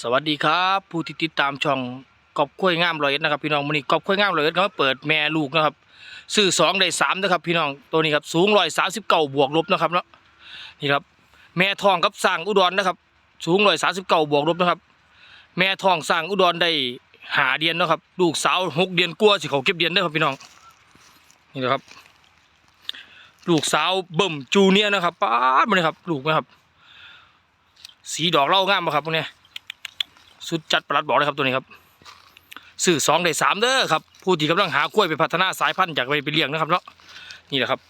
สวัสดีครับผู้ที่ติดตามช่องกอบข้วยงามรอยเอ็ดนะครับพี่น้องวันนี้กอบข้วยงามรอยเอ็ดเขาเปิดแม่ลูกนะครับซื้อสองได้สามนะครับพี่น้องตัวนี้ครับสูงร้อยสามสิบเก้าบวกลบนะครับเนาะนี่ครับแม่ทองกับสร้างอุดรนะครับ สูงร้อยสามสิบเก้าบวกลบนะครับ แม่ทองสร้างอุดรได้หาเดือนนะครับ ลูกสาวหกเดือนกลัวสิเขาเก็บเดือนได้ครับพี่น้องนี่นะครับ ลูกสาวเบิ่มจูเนียนะครับป้าดมาเลยครับลูกนะครับ สีดอกเล่างามปะครับพวกนี้ สุดจัดประหลัดบอกเลยครับตัวนี้ครับสื่อสองได้สามเด้อครับผู้ที่กำลังหากล้วยไปพัฒนาสายพันธุ์จากไปไปเลี้ยงนะครับเนาะนี่แหละครับ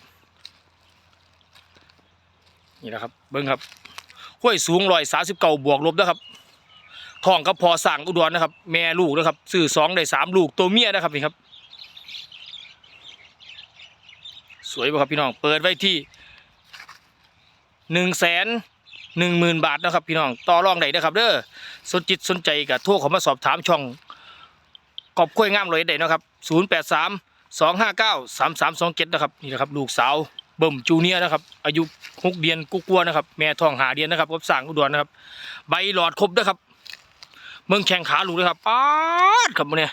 นี่แหละครับเบิ้งครับกล้วยสูงร้อยสาสิบเก้าบวกลบนะครับทองกับพอสั่งอุดรนะครับ แม่ลูกนะครับสื่อสองได้สามลูกตัวเมียนะครับนี่ครับ สวยป่ะครับพี่น้องเปิดไว้ที่หนึ่งแสน หนึ่งหมื่นบาทนะครับ พี่น้องต่อรองได้นะครับเด้อสนจิตสนใจกับโทรเขามาสอบถามช่องกอบกล้วยงามเลยได้นะครับ0 8 3 2 5 9 3 3 2 7นะครับนี่นะครับลูกสาวเบิ่มจูเนียนะครับ อายุหกเดือนกุ๊กกัวนะครับ แม่ท้องหาเดือนนะครับกับสั่งอุดรนะครับ ใบหลอดครบนะครับ เมืองแข่งขาลูกนะครับป๊าดครับเนี้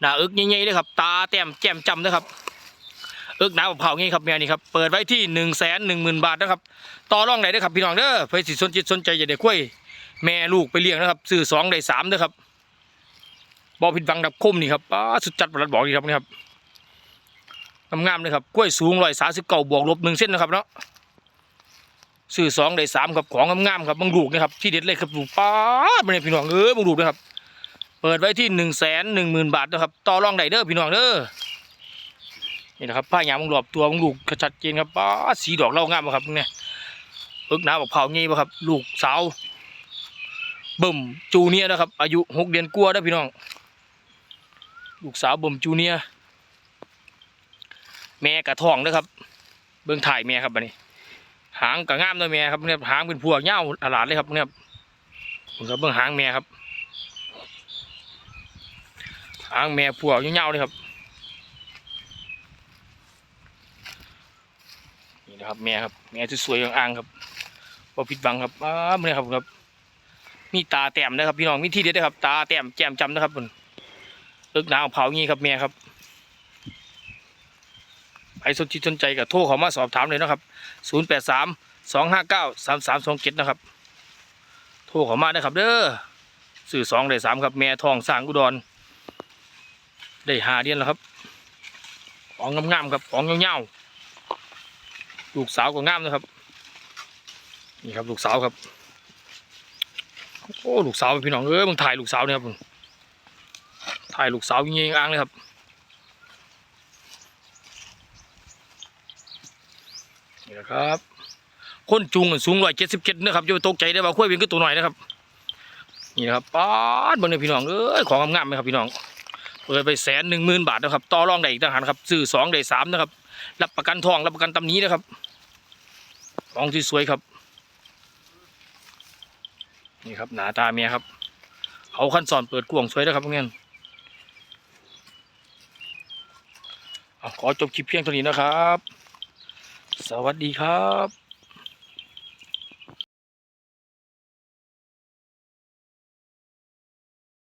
หน้าอึกใหญ่ๆเลยครับ ตาแต้มแจ่มจำนะครับ เอึกหนาเผางี้ครับแม่นี่ครับเปิดไว้ที่หนึ่งแสนหนึ่งหมื่นบาทนะครับต่อรองไหนเด้อครับพี่น้องเด้อเพื่อสิสนจิตสนใจอย่าได้คุยแม่ลูกไปเลี้ยงนะครับซื้อสองได้สามเด้อครับบอผิดบังดับคมนี่ครับป้าสุดจัดประหลัดบอกนี่ครับนี่ครับงามๆเลยครับกล้วยสูงร้อยสาสิบเก้าบวกลบหนึ่งเส้นนะครับเนาะซื้อสองได้สามครับของงามๆครับบางลูกนะครับที่เด็ดเลยครับลูกป้าดมาเลยพี่น้องเออบางลูกนะครับ เปิดไว้ที่หนึ่งแสนหนึ่งหมื่นบาทนะครับต่อรองได้เด้อพี่น้องเด้อ นี่นะครับผ้าหยางบางหลอบตัวบางลูกชัดเจนครับป้าสีดอกเล่างามครับเนี่ยเอิกหนาบอกเผางี้ป่ะครับ ลูกสาวเบิ่มจูเนียนะครับ อายุหกเดือนกลัวาเด้พี่น้อง ลูกสาวเบิ่มจูเนียแม่กระทองนะครับ เบิ่งถ่ายแม่ครับบัดนี้ หางกระงามด้วยแม่ครับเนี่ยหางเป็นพวกเง่าอลาดเลยครับเนี่ยผมครับเบิ่งหางแม่ครับ หางแม่พวกเง่าเลยครับ นะครับแม่ครับแม่สวยๆอย่างๆครับพอผิดบังครับอ้าเมื่ครับครับมีตาแต้มนะครับ พี่น้องมีที่เด็ดนะครับ ตาแต้มแจ่มจำนะครับมันเลิกหนาวเผางี้ครับเมียครับใครสนใจสนใจกับโทรเขามาสอบถามเลยนะครับ 0 8 3 2 5 9 3 3 2 7 นะครับ โทรเขามาได้ครับ เด้อสื่อสองได้สามครับ แม่ทองสร้างอุดร ได้หาเดือนแล้วครับ ของงามๆครับ ของเงาๆ ลูกสาวก็งามนะครับ นี่ครับลูกสาวครับ โอ้ลูกสาวพี่น้องเอ้ยมึงถ่ายลูกสาวเนี่ยครับมึงถ่ายลูกสาวยิงอ้างเลยครับนี่นะครับคนจุงสูงร้อยเจ็ดสิบเจ็ดนะครับอย่าไปตกใจได้อว่าคุ้ยเป็นก็ตัวหน่อยนะครับ นี่นะครับป๊าดบางเนี่ยพี่น้องเอ้ยของงามๆไหมครับพี่น้องเปิดไปแสนหนึ่งหมื่นบาทนะครับต่อรองได้อีกต่างหากครับซื้อสองได้สามนะครับ รับประกันทองรับประกันตำนี้นะครับ ของที่สวยครับ นี่ครับหนาตาเมียครับเขาขั้นสอนเปิดกวงสวยนะครับพวกนี้เอนขอจบคลิปเพียงเท่านี้นะครับ สวัสดีครับ